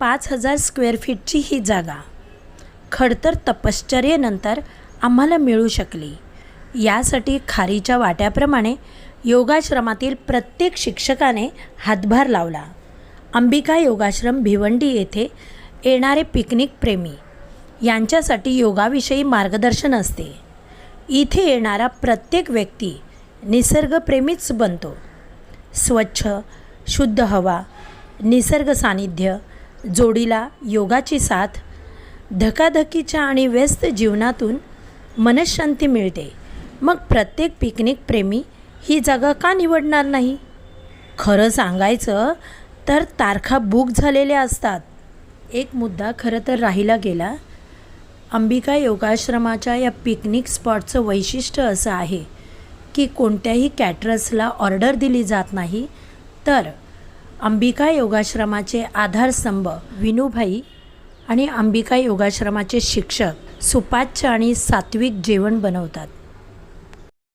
पाच हजार स्क्वेअर फीटची ही जागा. खडतर तपश्चर्येनंतर आम्हाला मिळू शकली. यासाठी खारीच्या वाट्याप्रमाणे योगाश्रमातील प्रत्येक शिक्षकाने हातभार लावला. अंबिका योगाश्रम भिवंडी येथे येणारे पिकनिक प्रेमी. यांच्यासाठी योगाविषयी मार्गदर्शन असते. इथे येणारा प्रत्येक व्यक्ती निसर्गप्रेमीच बनतो. स्वच्छ शुद्ध हवा निसर्ग सानिध्य जोडीला योगाची साथ धकाधकीच्या आणि व्यस्त जीवनातून मनशांती मिळते. मग प्रत्येक पिकनिक प्रेमी ही जागा का निवडणार नाही? खरं सांगायचं तर तारखा बुक झालेल्या असतात. एक मुद्दा खरं तर राहिला गेला. अंबिका योगाश्रमाच्या या पिकनिक स्पॉटचं वैशिष्ट्य असं आहे की कोणत्याही कॅटरर्सला ऑर्डर दिली जात नाही तर अंबिका योगाश्रमाचे आधारस्तंभ विनूभाई आणि अंबिका योगाश्रमाचे शिक्षक सुपाच्य आणि सात्विक जेवण बनवतात.